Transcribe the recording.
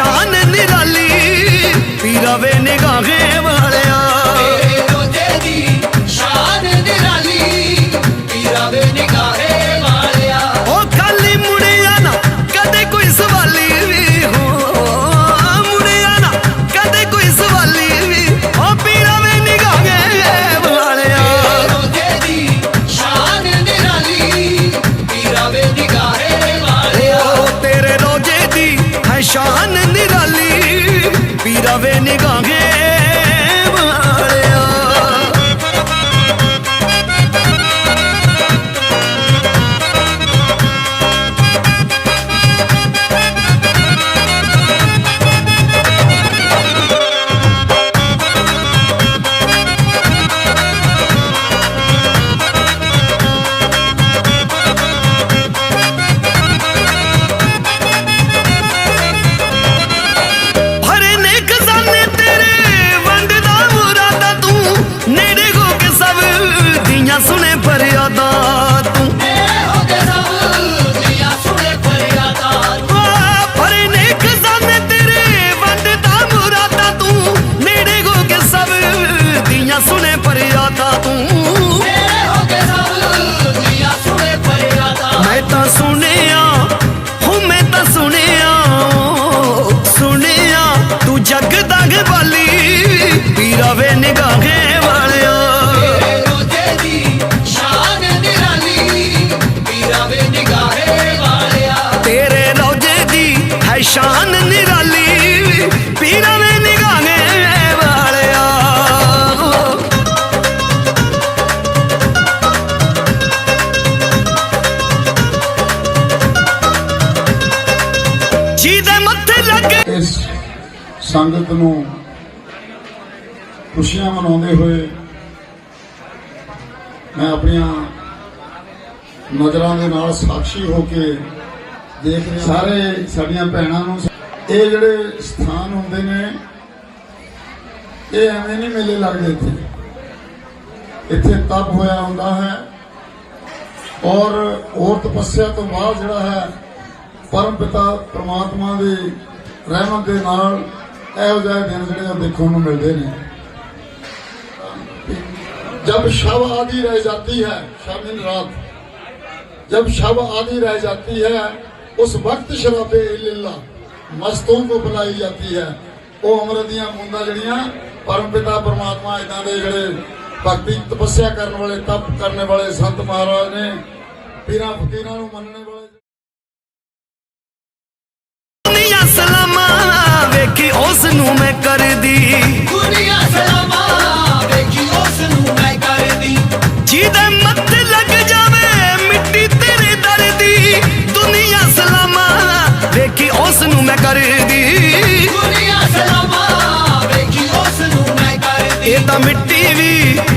ਹੈ ਵੇ ਸੁਣੇ ਫਰਿਆਦਾਂ ਤੂੰ। ਮੇਰੇ ਹੋ ਕੇ ਸਭ ਦੀਆਂ ਸੁਣੇ ਫਰਿਆਦਾਂ ਮੈਂ ਤਾਂ ਸੁਣਿਆ ਸੰਗਤ ਨੂੰ ਖੁਸ਼ੀਆਂ ਮਨਾਉਂਦੇ ਹੋਏ ਮੈਂ ਆਪਣੀਆਂ ਨਜ਼ਰਾਂ ਦੇ ਨਾਲ ਸਾਖੀ ਹੋ ਕੇ ਦੇਖ ਰਿਹਾ ਸਾਰੇ ਸਾਡੀਆਂ ਭੈਣਾਂ ਨੂੰ ਇਹ ਜਿਹੜੇ ਸਥਾਨ ਹੁੰਦੇ ਨੇ, ਇਹ ਐਵੇਂ ਨਹੀਂ ਮੇਲੇ ਲੱਗਦੇ ਇੱਥੇ। ਇੱਥੇ ਤਪ ਹੋਇਆ ਹੁੰਦਾ ਹੈ ਔਰ ਔਰ ਤਪੱਸਿਆ ਤੋਂ ਬਾਅਦ ਜਿਹੜਾ ਹੈ, ਪਰਮ ਪਿਤਾ ਪ੍ਰਮਾਤਮਾ ਦੀ ਰਹਿਮਤ ਦੇ ਨਾਲ ਇਹੋ ਜਿਹੇ ਦਿਨ ਜਿਹੜੇ ਆ ਦੇਖਣ ਨੂੰ ਮਿਲਦੇ ਨੇ जब शव आदि रह जाती है शव इन रात जब शव आदि रह जाती है उस वक्त शराबे इल्ला मस्तों को बुलाई जाती है ਉਹ ਅਮਰ ਦੀਆਂ ਮੁੰਦਾਂ ਜਿਹੜੀਆਂ ਪਰਮ ਪਿਤਾ ਪਰਮਾਤਮਾ ਇਦਾਂ ਦੇ ਜਿਹੜੇ ਭਗਤੀ ਤਪੱਸਿਆ ਕਰਨ ਵਾਲੇ ਤਪ ਕਰਨ ਵਾਲੇ ਸੰਤ ਮਹਾਰਾਜ ਨੇ ਪੀਰਾਂ ਫਕੀਰਾਂ ਨੂੰ ਮੰਨਣ ਵਾਲੇ ਤਾਂ ਮਿੱਟੀ ਵੀ